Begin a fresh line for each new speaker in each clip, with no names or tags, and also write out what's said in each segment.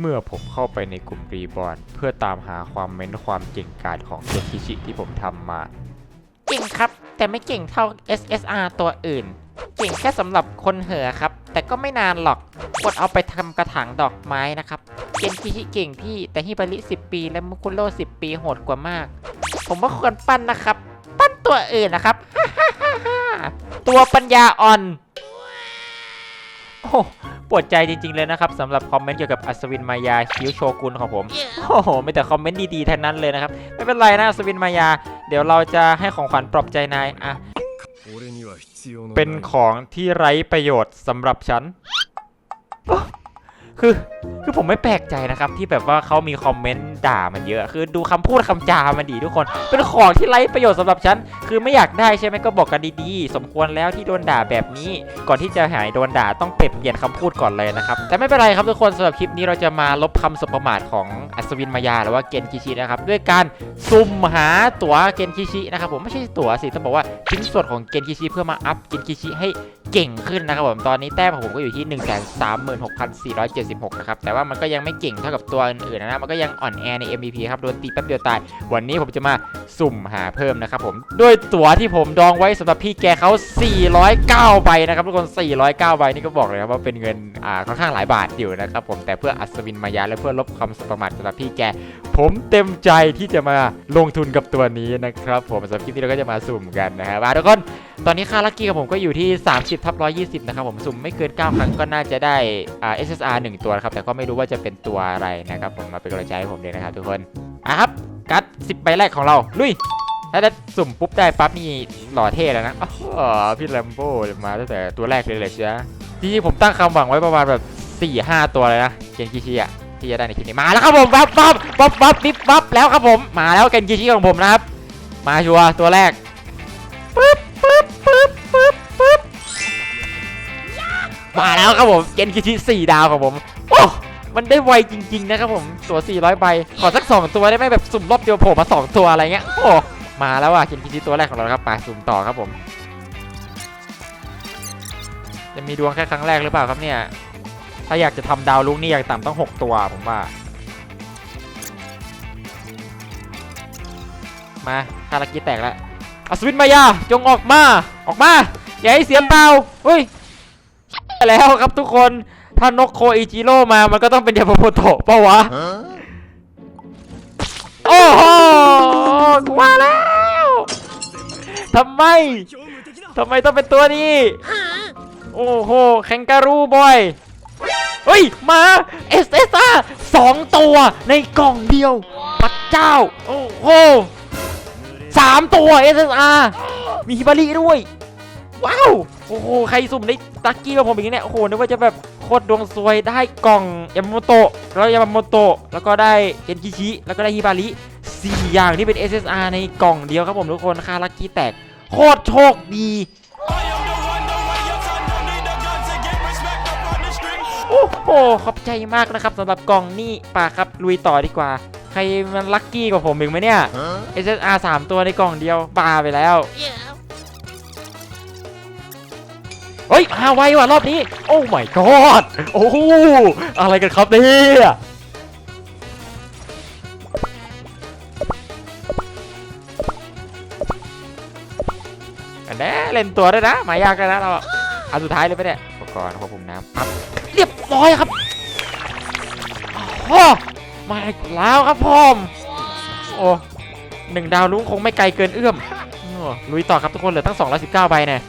เมื่อผมเข้าไปในกลุ่มรีบอร์นเพื่อตามหาความเม้นความเก่งกาจของเซคิชิที่ผมทำมา
เก่งครับ แต่ไม่เก่งเท่า SSR ตัวอื่น เก่งแค่สำหรับคนเห่อะครับ แต่ก็ไม่นานหรอกกดเอาไปทำกระถางดอกไม้นะครับเกนคิชิเก่งพี่แต่ฮิบาริ 10 ปี และมุคุโร่10 ปีโหดกว่ามาก ผมว่าควรปั้นนะครับ ปั้นตัวอื่นนะครับ ตัวปัญญาอ่อน โอ้ ปวดใจจริงๆเลยนะครับสำหรับคอมเมนต์เกี่ยวกับอัศวินมายาคิวโชกุนของผมโอ้โหไม่แต่คอมเมนต์ดีๆทั้งนั้นเลยนะครับไม่เป็นไรนะอัศวินมายา เดี๋ยวเราจะให้ของขวัญปลอบใจนายอะเป็นของที่ไร้ประโยชน์สำหรับฉันโอ้ คือคือผมไม่แปลกใจนะครับ ที่แบบว่าเขามีคอมเมนต์ด่ามันเยอะ คือดูคำพูดคำจามันดีทุกคน เป็นของที่ไร้ประโยชน์สำหรับฉัน คือไม่อยากได้ใช่ไหมก็บอกกันดีๆ สมควรแล้วที่โดนด่าแบบนี้ ก่อนที่จะหายโดนด่าต้องเปลี่ยนเปลี่ยนคำพูดก่อนเลยนะครับ แต่ไม่เป็นไรครับทุกคนสำหรับคลิปนี้เราจะมาลบคำสบประมาทของอัศวินมายาหรือว่าเกนคิชินะครับ ด้วยการสุ่มหาตั๋วเกนคิชินะครับผมไม่ใช่ตั๋วสิต้องบอกว่าชิ้นส่วนของเกนคิชิเพื่อมาอัพเกนคิชิให้เก่งขึ้นนะครับผมตอนนี้แต้มของผมก็อยู่ที่ 1 3 6 4 7 6 นะครับ แต่ว่ามันก็ยังไม่เก่งเท่ากับตัวอื่นๆนะมันก็ยังอ่อนแอใน MVP ครับโดนตีแป๊บเดียวตาย วันนี้ผมจะมาสุ่มหาเพิ่มนะครับผมด้วยตั๋วที่ผมดองไว้สำหรับพี่แกเขา 409 ใบนะครับทุกคน 409 ใบนี่ก็บอกเลยครับว่าเป็นเงินอ่าค่อนข้างหลายบาทอยู่นะครับผมแต่เพื่ออัศวินมายาและเพื่อลบคำสประมาทสำหรับพี่แกผมเต็มใจที่จะมาลงทุนกับตัวนี้นะครับ ผมสำหรับคลิปนี้เราก็จะมาสุ่มกันนะครับทุกคนตอนนี้ค่าลัคกี้ของผมก็อยู่ที่ 30ทับ120 นะครับผมสุ่มไม่เกิน 9 ครั้งก็น่าจะได้อ่า SSR 1 ตัวนะครับ แต่ก็ไม่รู้ว่าจะเป็นตัวอะไรนะครับ ผมมาเป็นกำลังใจให้ผมเลยนะครับทุกคนอะครับกัด10ใบแรกของเราลุยถ้าได้สุ่มปุ๊บได้ปั๊บนี่หล่อเท่แล้วนะอ๋อพี่แลมโบ้มาตั้งแต่ตัวแรกเลยเลยเชียจริงๆผมตั้งความหวังไว้ประมาณแบบ4-5 ตัวเลยนะเกนกิชิอะ ที่จะได้ในคลิปนี้มาแล้วครับผมปั๊บปั๊บปั๊บปั๊บปิ๊บปั๊บแล้วครับผมมาแล้วเกนกิชิของผมนะครับ มาชัวร์ตัวแรกปึ๊บปึ๊บปึ๊บปึ๊บปึ๊บมาแล้วครับผมเกนคิชิ4ดาวของผมโอ้มันได้ไวจริง ๆ นะครับผมตัว 400 ใบ ขอสัก 2 ตัวได้ไหมแบบสุ่มรอบเดียวโผล่มา 2 ตัวอะไรเงี้ย โอ้ มาแล้วอะเกนคิชิตัวแรกของเราครับไปสุ่มต่อครับผม จะมีดวงแค่ครั้งแรกหรือเปล่าครับเนี่ย ถ้าอยากจะทำดาวลุกนี่อยากต่ำต้อง 6 ตัวผมว่า มาคารากิแตกแล้วอัศวินมายา จงออกมา ออกมา อย่าให้เสียเปล่าเฮ้ยแล้วครับทุกคน ถ้านกโคอิจิโร่มา มันก็ต้องเป็นยามาโมโตะปะวะ โอ้โหกูว่าแล้วทำไมทำไมต้องเป็นตัวนี้ โอ้โหแคนการูบอย เฮ้ย มา SSR สองตัวในกล่องเดียวพระเจ้า โอ้โหสามตัว SSR มีฮิบาริด้วย ว้าว โอ้โห ใครสุ่มได้ตักกี้กับผมอย่างนี้เนี่ย โอ้โห นึกว่าจะแบบโคตรดวงซวยได้กล่องยามาโมโตะแล้วยามาโมโตะแล้วก็ได้เกนกิชิ แล้วก็ได้ฮิบาริสี่อย่างที่เป็น SSR ในกล่องเดียวครับผมทุกคน คาลัคกี้แตก โคตรโชคดี อ้โหขอบใจมากนะครับสำหรับกล่องนี่ป่าครับลุยต่อดีกว่า ใครมันลัคกี้กว่าผมอีกไหมเนี่ย SSR 3ตัวในกล่องเดียวปาไปแล้วเฮ้ยมาไวว่ะรอบนี้ โอ้ my god โอ้โหอะไรกันครับเนี่ยอันนี้เล่นตัวด้วยนะมายากกันนะเราอะอันสุดท้ายเลยไปะเนี่ยอุปกรณ์ควบคุมน้ำปั๊บ เรียบร้อยครับโอ้มาอีกแล้วครับพ่อมโอ้หนึ่งดาวลุ้งคงไม่ไกลเกินเอื้อมโอ้ลุยต่อครับทุกคนเหลือตั้ง219ใบเนี่ย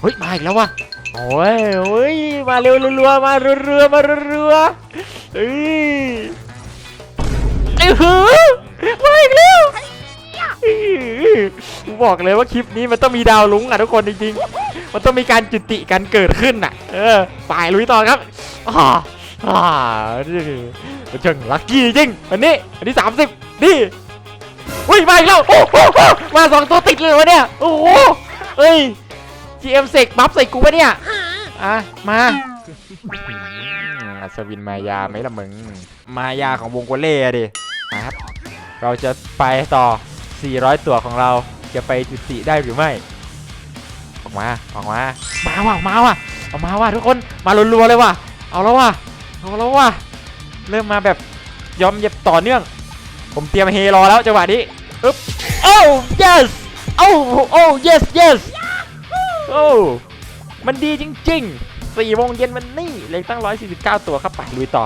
เฮ้ยมาอีกแล้ววะโอ้ยโอ้ยมาเร็วรัวๆมาเรือๆมาเรือๆเอ้ยไอ้หือมาอีกแล้ว อื้อบอกเลยว่าคลิปนี้มันต้องมีดาวลุ้งอะทุกคนจริงๆ มันต้องมีการจุติกันเกิดขึ้นอะ เออไปลุยต่อครับอ่าอ่านี่มันช่างลัคกี้จริงอันนี้ อันนี้ 30 นี่อุ้ยมาอีกแล้วโอ้โหมาสองตัวติดเลยวะเนี่ย โอ้โหเอ้ย GM เสกบัฟใส่กูปะเนี่ย อะ มาอัศวินมายาไหมล่ะมึง มายาของวงโกเล่อะดิมาครับ เราจะไปต่อ 400 ตัวของเราจะไปจุติได้หรือไม่ ออกมา ออกมา มาว่ะ มาว่ะเอามาว่ะทุกคน มารัวๆเลยว่ะ เอาแล้วว่ะ เอาแล้วว่ะ เริ่มมาแบบยอมเย็บต่อเนื่อง ผมเตรียมเฮรอแล้วจังหวะนี้อึ๊บโอ้ yes โอ้ โอ้ yes yes โอ้ มันดีจริงๆ4โมงเย็นมันนี่เลยตั้ง 149 ตัวครับไปลุยต่อ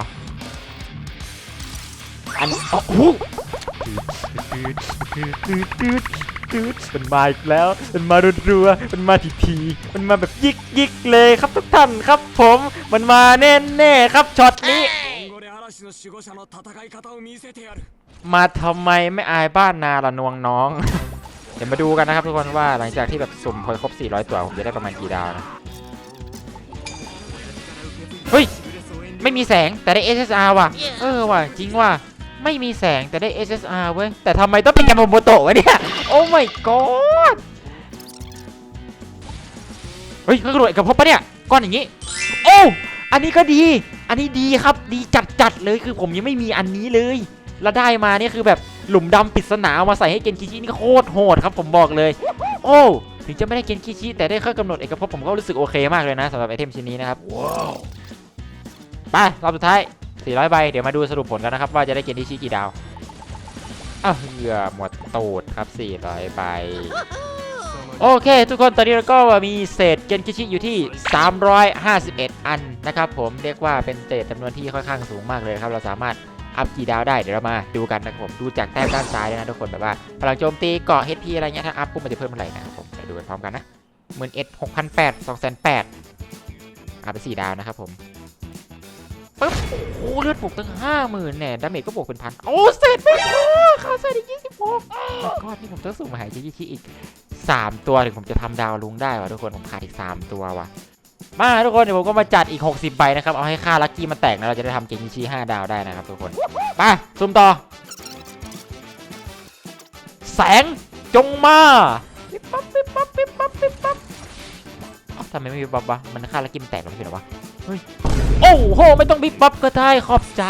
อันโอ้โห ตืดตืดตืดตืดมันมาอีกแล้ว มันมารัวๆมันมาทีทีมันมาแบบยิกยิกเลยครับทุกท่านครับผม มันมาแน่แน่ครับช็อตนี้ มาทำไมไม่อายบ้านนาละนวงน้อง เดี๋ยวมาดูกันนะครับทุกคนว่าหลังจากที่แบบสุ่มพลครบ 400 ตัวผมจะได้ประมาณกี่ดาวนะ เฮ้ย ไม่มีแสงแต่ได้ SSR ว่ะ เออว่ะ จริงว่ะ ไม่มีแสงแต่ได้ SSR เว้ย แต่ทำไมต้องเป็นยามาโมโตะวะเนี่ย โอ้ my god เฮ้ยกระโดดกับพบปะเนี่ย ก้อนอย่างงี้ โอ้ อันนี้ก็ดี อันนี้ดีครับ ดีจัดจัดๆเลย คือผมยังไม่มีอันนี้เลย แล้วได้มาเนี่ยคือแบบหลุมดำปริศนาเอามาใส่ให้เกนคิชินี่โคตรโหดครับ ผมบอกเลย โอ้ ถึงจะไม่ได้เกนคิชิแต่ได้เครื่องกำหนดเอกภพผมก็รู้สึกโอเคมากเลยนะสำหรับไอเทมชิ้นนี้นะครับไปรอบสุดท้าย 400ใบเดี๋ยวมาดูสรุปผลกันนะครับ ว่าจะได้เกนคิชิกี่ดาวอ้าวเหือหมดตูดครับ 400ใบโอเค ทุกคนตอนนี้เราก็มีเศษเกนคิชิอยู่ที่ 351 อันนะครับผมเรียกว่าเป็นเศษจำนวนที่ค่อนข้างสูงมากเลยครับ เราสามารถอัพกี่ดาวได้เดี๋ยวเรามาดูกันนะครับผมดูจากแต้มด้านซ้ายนะทุกคนแบบว่าพลังโจมตีเกาะ HP อะไรเงี้ยถ้าอัพปุ๊บมันจะเพิ่มเท่าไหร่นะครับผมเดี๋ยวดูไปพร้อมกันนะหมื่นเอ็ดหกพันแปดสองแสนแปดอัพไปสี่ดาวนะครับผม ปึ๊บโอ้โหเลือดบวกตั้งห้าหมื่นเนี่ยดาเมจก็บวกเป็นพันโอ้เศษไม่พอค่าเศษอีกยี่สิบหกก้อนนี่ผมต้องสุ่มมาหายใจยี่ชิอีก3ตัวถึงผมจะทำดาวลุงได้ว่ะทุกคนผมขาดอีก3ตัวว่ะมาทุกคนเดี๋ยวผมก็มาจัดอีก 60ใบนะครับ เอาให้ค่าลัคกี้มันแตกนะเราจะได้ทำเกงชี5ดาวได้นะครับทุกคนไปซุ่มต่อ แสงจงมาปิ๊บปั๊บปิ๊บปั๊บปิ๊บปั๊บปิ๊บปั๊บทำไมไม่ปิ๊บปั๊บวะมันค่าลัคกี้มันแตกแล้วไม่ใช่เหรอวะเฮ้ย โอ้โห ไม่ต้องปิ๊บปั๊บก็ได้ขอบใจ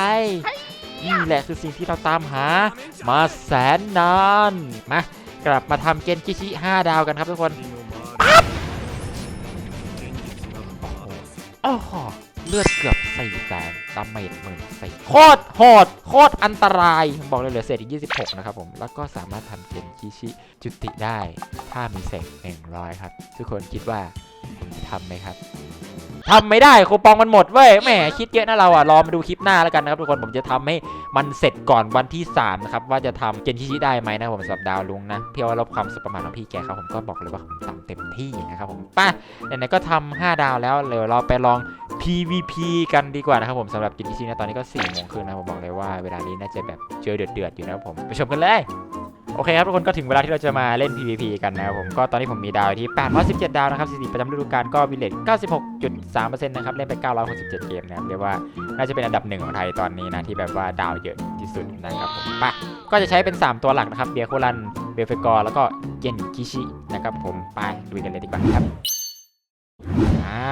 นี่แหละคือสิ่งที่เราตามหา มาแสนนานมากลับมาทำเกนกิชิ 5 ดาวกันครับทุกคนโอ้โหเลือดเกือบ4แสนดาเมจหมื่นสี่โคตรโหดโคตรอันตราย บอกเลยเหลือเศษอีก 26 นะครับผม แล้วก็สามารถทำเกนกิชิจุติได้ ถ้ามีเศษ100 ครับ ทุกคนคิดว่าผมจะทำไหมครับ ทำไม่ได้คูปองมันหมดเว้ยแหมคิดเยอะนะเราอะรอมาดูคลิปหน้าแล้วกันนะครับทุกคนผมจะทำให้มันเสร็จก่อนวันที่3นะครับว่าจะทำเกนชิชิได้ไหมนะครับผมสำหรับดาวลุงนะเพียวว่าลบความสุขประมาทของพี่แกครับผมก็บอกเลยว่าผมทำเต็มที่นะครับผมไป้าไหนๆก็ทำ5ดาวแล้วเดี๋ยวเราไปลอง PVP กันดีกว่านะครับผมสำหรับเกนชิชินะตอนนี้ก็4ี่โมงครึ่งนะผมบอกเลยว่าเวลานี้น่าจะแบบเจอเดือดๆอยู่นะครับผมไปชมกันเลย โอเคครับทุกคนก็ถึงเวลาที่เราจะมาเล่น PVP กันนะครับผมก็ตอนนี้ผมมีดาวที่ 817 ดาวนะครับสถิติประจำฤดูกาลก็วิเลจ96.3%นะครับเล่นไป 967 เกมนะครับเรียกว่าน่าจะเป็นอันดับหนึ่งของไทยตอนนี้นะที่แบบว่าดาวเยอะที่สุดนะครับผมไปก็จะใช้เป็น 3 ตัวหลักนะครับเบียร์โคลันเบลเฟกอร์แล้วก็เกนคิชินะครับผมไปดูกันเลยดีกว่าครับอ่า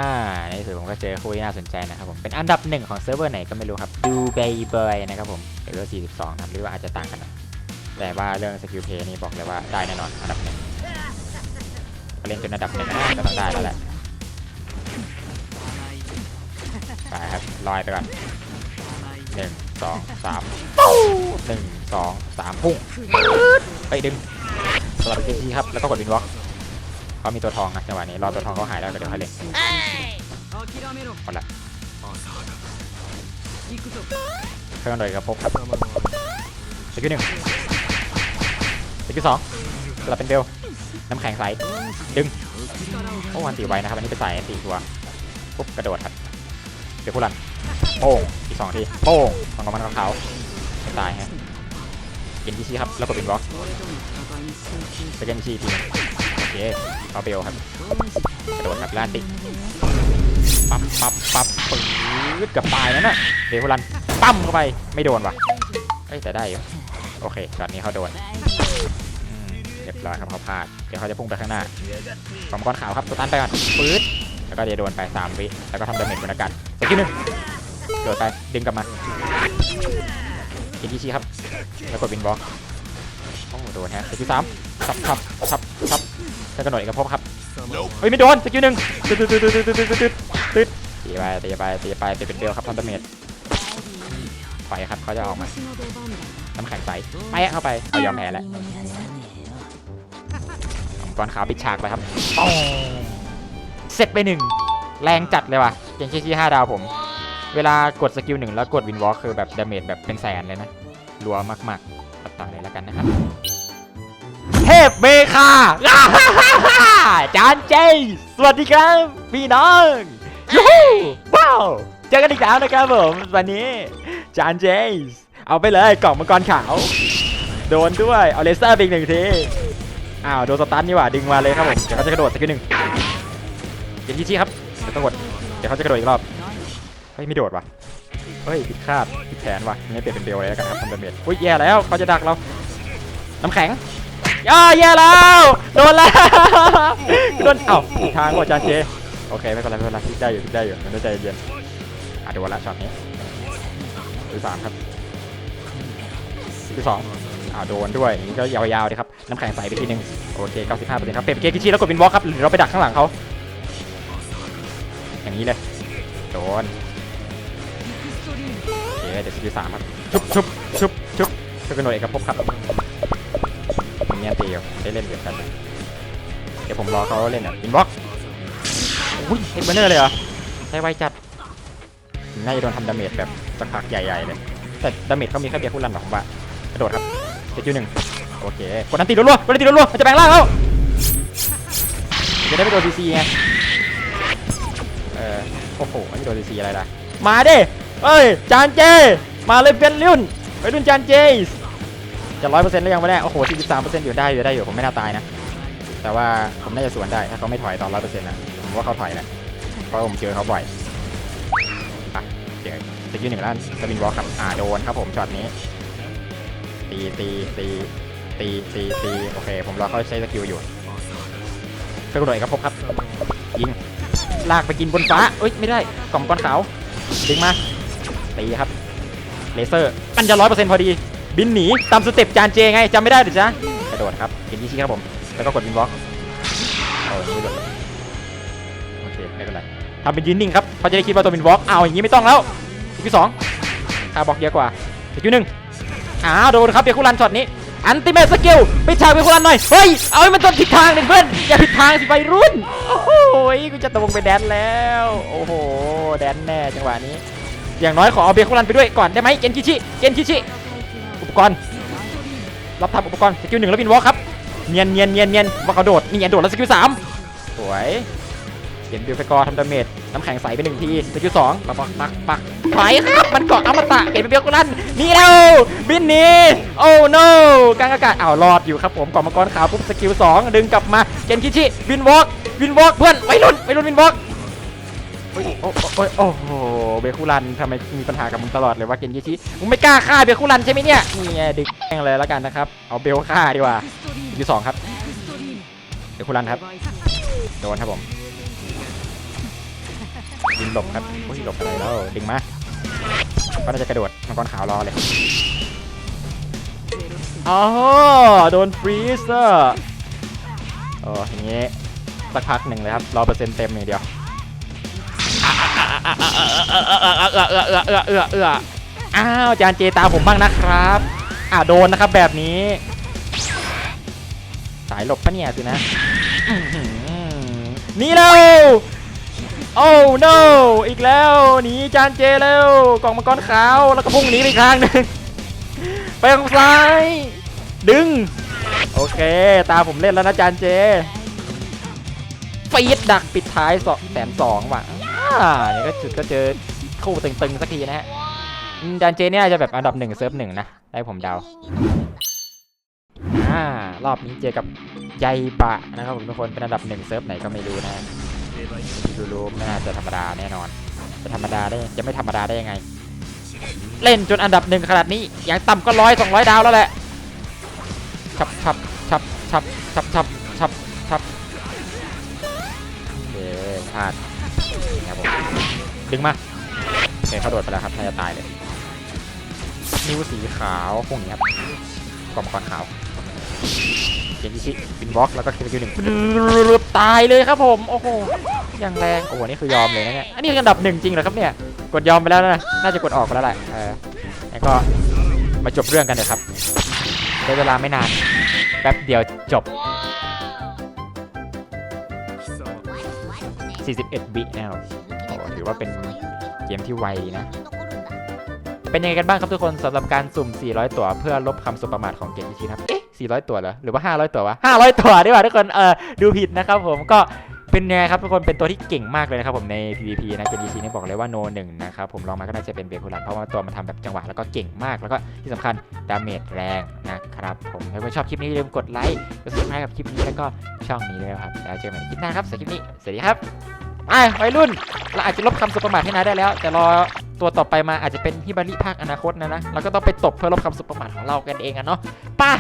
ในที่สุดผมก็เจอคู่ที่น่าสนใจนะครับผมเป็นอันดับหนึ่งของเซิร์ฟเวอร์ไหนก็ไม่รู้ครับดูเบย์เบย์นะครับผมเลเวล42นะครับหรือว่าอาจจะต่างกันน่อย แต่ว่าเรื่องสกิลเพย์นี่บอกเลยว่าได้แน่นอนอันดับหนึ่งเล่นจนระดับหนึ่งก็ต้องได้แล้วแหละไปครับลอยไปก่อนหนึ่งสองสามหนึ่งสองสามพุ่งไปดึงสลับไปที่ครับ แล้วก็กดวินวอลกเขามีตัวทองนะจังหวะนี้รอตัวทองเขาหายแล้วเดี๋ยวเขาเล่นหมดละเครื่องดอยกระพกครับสกิลหนึ่ง คิวสองกลับเป็นเบลน้ำแข็งใสดึงโอ้วันตีไว้นะครับอันนี้เป็นสายสี่ตัวปุ๊บกระโดดครับเดี๋ยวพูดลันโอ้งอีกสองทีโอ้งสองกำมันกับเขาตายฮะเกนทีชีครับแล้วก็บินบล็อก
ไป
เกนชีทีโอเคเอาเบลครับกระโดดครับลาติปั๊บปั๊บปั๊บปื๊ดกับตายนั่นน่ะเดี๋ยวพูดลันปั๊มเข้าไปไม่โดนว่ะเอ้แต่ได้โอเคตอนนี้เขาโดน เรียบร้อยครับเขาพลาด เดี๋ยวเขาจะพุ่งไปข้างหน้าฟอมก้อนขาวครับสตันไปก่อนปื๊ดแล้วก็จะโดนไปสามวิแล้วก็ทำดาเมจบนอากาศสกิลหนึ่งโดดไปดึงกลับมาเห็นที่ชี้ครับ แล้วกดบินบล็อกโอ้โดนฮะสกิลสามทับทับทับทับแล้วก็หน่อยกับพบครับเฮ้ยไม่โดนสกิลหนึ่งตึ๊ดตึ๊ดตึ๊ดตึ๊ดตึ๊ดตึ๊ดตึ๊ดตีไปตีไปตีไปเป็นเดียวครับทำดาเมจไฟครับเขาจะออกมาน้ำแข็งใสไปเข้าไปเอายอมแพ้แล้ว กรขาวปิดฉากไปครับเสร็จไปหนึ่งแรงจัดเลยว่ะเกมชี้ห้าดาวผม เวลากดสกิลหนึ่งแล้วกดวินวอล์คคือแบบดาเมจแบบเป็นแสนเลยนะรัวมากๆตัดต่อเลยแล้วกันนะครับเทพเมคาจานเจ สวัสดีครับ พี่น้องยูฮูว้าวเจอกันอีกแล้วนะครับผมวันนี้จานเจ เอาไปเลยกล่องมังกรขาว โดนด้วย เอาเลเซอร์ไปอีกหนึ่งที อ้าวโดนสตันนี่หว่าดึงมาเลยครับผมเดี๋ยวเขาจะกระโดดสักทีหนึ่งเดี๋ยวชี้ครับเดี๋ยวต้องกดเดี๋ยวเขาจะกระโดดอีกรอบเฮ้ยไม่โดดว่ะเฮ้ยผิดคาดผิดแผนว่ะงั้นเปลี่ยนเป็นเบลเลยแล้วกันครับทำดาเมจอุ้ยแย่แล้วเขาจะดักเราน้ำแข็งย่าแย่แล้วโดนแล้วโดนเอ้าทางว่ะจานเจโอเคไม่เป็นไรไม่เป็นไรคิดได้อยู่คิดได้อยู่มันได้ใจเย็นอะโดนละช็อตนี้ที่สามครับที่สอง อ่าโดนด้วยอย่างนี้ก็ยาวๆดีครับน้ำแข็งใสไปทีนึงโอเค95%ครับเปลี่ยนเกมกิชีแล้วกดวินบล็อกครับหรือเราไปดักข้างหลังเขาอย่างนี้เลยโดนโอเคเดี๋ยวที่สามครับชุบชุบชุบชุบชุบกันหน่วยเอกภพครับผมเนี่ยตีอยู่ได้เล่นเดียวกันเดี๋ยวผมรอเขาเล่นอะวินบล็อกอุ้ยเอ็กเบเนอร์เลยเหรอได้ไวจัดน่าจะโดนทำดาเมจแบบสักพักใหญ่ๆเลยแต่ดาเมจเขามีแค่เบียร์คู่รันหรอกผมว่า กระโดดครับ เจ็ดหนึ่งโอเคกดนันตีรัวๆกดนันตีรัวๆมันจะแปลงร่างแล้วจะได้ไปโดนซีซีไงเออโอ้โหอันโดนซีซีอะไรล่ะมาดิเอ้ยจานเจ มาเลยเป็นรุ่นไปรุ่นจานเจจะร้อยเปอร์เซ็นต์แล้วยังไม่ได้โอ้โหสี่สิบสามเปอร์เซ็นต์อยู่ได้อยู่ได้อยู่ผมไม่น่าตายนะแต่ว่าผมน่าจะสวนได้ถ้าเขาไม่ถอยตอนร้อยเปอร์เซ็นต์นะผมว่าเขาถอยแหละเพราะผมเจอเขาบ่อยไปเจอสกิลหนึ่งล้านสปินวอลครับอ่าโดนครับผมช็อตนี้ ตีตีตีตีตีตีโอเค ผมรอเขาใช้สกิลอยู่เพื่อนกระโดดครับพบครับ ยิง ลากไปกินบนฟ้าเอ้ยไม่ได้กล่องก้อนขาวดึงมาตีครับเลเซอร์มันจะร้อยเปอร์เซ็นต์พอดี บินหนีตามสเต็ปจานเจไงจำไม่ได้หรือจ๊ะกระโดดครับกินที่ชี้ครับผม แล้วก็กดวินบล็อกเอาอย่างนี้เลยโอเคไม่เป็นไรทำเป็นยืนนิ่งครับเขาจะได้คิดว่าตัววินบล็อกเอาอย่างนี้ไม่ต้องแล้วอีกที่สองคาบอกเยอะกว่าอีกที่หนึ่ง อ้าวโดนครับเบียร์คุรันช็อตนี้อันติเมทสกิลไปฉากเบียร์คุรันหน่อยเฮ้ยเอาให้มันตรงผิดทางหนึ่งเพื่อนอย่าผิดทางสิไปรุ่นโอ้โหกูจะตรงไปแดนแล้ว โอ้โหแดนแน่จังหวะนี้ อย่างน้อยขอเอาเบียร์คุรันไปด้วยก่อนได้ไหมเกนคิชิเกนคิชิอุปกรณ์รับทำอุปกรณ์สกิลหนึ่งแล้ววินวอลครับเนียนเนียนเนียนเนียนว่าเขาโดดนี่ไงโดดแล้วสกิลสามสวยเห็นบิวไฟกอร์ทำดาเมจน้ำแข็งใสไปหนึ่งทีสกิลสองปักปักปักปัก ถอยครับ มันเกาะอมตะเห็นเป็นเบียวกุลันนี่แล้วบินนีโอ้ no กลางอากาศอ้าวรอดอยู่ครับผมเกาะมังกรขาวปุ๊บสกิลสองดึงกลับมาเกนคิชิวินวอล์กวินวอล์กเพื่อนไว้รุ่นไว้รุ่นวินวอล์กโอ้ยโอ้ยโอ้โห เบคุรันทำไมมีปัญหากับมึงตลอดเลยวะเกนคิชิมึงไม่กล้าฆ่าเบคุรันใช่ไหมเนี่ย นี่ไงดึกแม่งเลยแล้วกันนะครับ เอาเบลฆ่าดีกว่าที่สองครับเดี๋ยคุรันครับ โดนครับผมยิงหลบครับโอ้ยหลบอะไรแล้วดึงมา ก็น่าจะกระโดดมังกรขาวรอเลยอ๋อโดนฟรีซอะโอ้อย่างงี้สักพักหนึ่งเลยครับรอเปอร์เซ็นต์เต็มอย่างเดียวเอื้อเอื้อเอื้อเอื้อเอื้อเอื้ออ้าวจานเจตามผมบ้างนะครับอ่าโดนนะครับแบบนี้ สายหลบปะเนี่ยสินะอื้อหือหนี่เร็ว โอ้ no อีกแล้วหนีจานเจเร็วกล่องมังกรขาวแล้วก็พุ่งหนีไปอีกทางหนึ่งไปทางซ้าย ดึง โอเค ตาผมเล่นแล้วนะจานเจฟีดดักปิดท้ายสองแสนสองว่ะอ่านี่ก็จุดก็เจอคู่ตึงๆสักทีนะฮะจานเจเนี่ยจะแบบอันดับหนึ่งเซิร์ฟหนึ่งนะ ได้ผมเดาอ่ารอบนี้เจอกับไยบะนะครับผมทุกคนเป็นอันดับหนึ่งเซิร์ฟไหนก็ไม่รู้นะ ที่รู้ๆไม่น่าจะธรรมดาแน่นอน จะธรรมดาได้จะไม่ธรรมดาได้ยังไง เล่นจนอันดับหนึ่งขนาดนี้ อย่างต่ำก็ร้อยสองร้อยดาวแล้วแหละชับชับชับชับชับชับชับชับโอเคพลาดครับผมดึงมาโอเคเขาโดดไปแล้วครับน่าจะตายเลยนิ้วสีขาวพวกนี้ครับกล่อมังกรขาว นกิชิบินบล็อกแล้วก็คิวคิวหนึ่งตายเลยครับผม โอ้โหอย่างแรง โอ้โห นี่คือยอมเลยนะเนี่ย อันนี้คืออันดับหนึ่งจริงเหรอครับเนี่ย กดยอมไปแล้วนะ น่าจะกดออกไปแล้วแหละเออแล้วก็มาจบเรื่องกันเถอะครับใช้เวลาไม่นาน แป๊บเดียวจบ 41บินะครับโอ้ถือว่าเป็นเกมที่ไวนะ เป็นยังไงกันบ้างครับทุกคนสำหรับการสุ่ม 400 ตั๋วเพื่อลบคำสุประมาทของเกมทีนครับ 400 ตัวเหรอหรือว่า 500 ตัววะ500 ตัวดีกว่าทุกคนเออดูผิดนะครับผมก็เป็นไงครับทุกคนเป็นตัวที่เก่งมากเลยนะครับผมใน PVP นะเกมทีนี่บอกเลยว่าโนหนึ่งนะครับผมลองมาก็น่าจะเป็นเบคุรันเพราะว่าตัวมันทำแบบจังหวะแล้วก็เก่งมากแล้วก็ที่สำคัญดาเมจแรงนะครับผมถ้าคุณชอบคลิปนี้อย่าลืมกดไลค์กดซับสไครต์กับคลิปนี้แล้วก็ช่องนี้ด้วยครับแล้วเจอกันใหม่ในคลิปหน้าครับสำหรับคลิปนี้สวัสดีครับไอ้วัยรุ่นเราอาจจะลบคำสุประมาทให้นายได้แล้ว แต่รอตัวต่อไปมาอาจจะเป็นฮิบาริภาคอนาคตนะนะเราก็ต้องไปตบเพื่อลบคำสุประมาทของเรากันเองอะเนาะป้า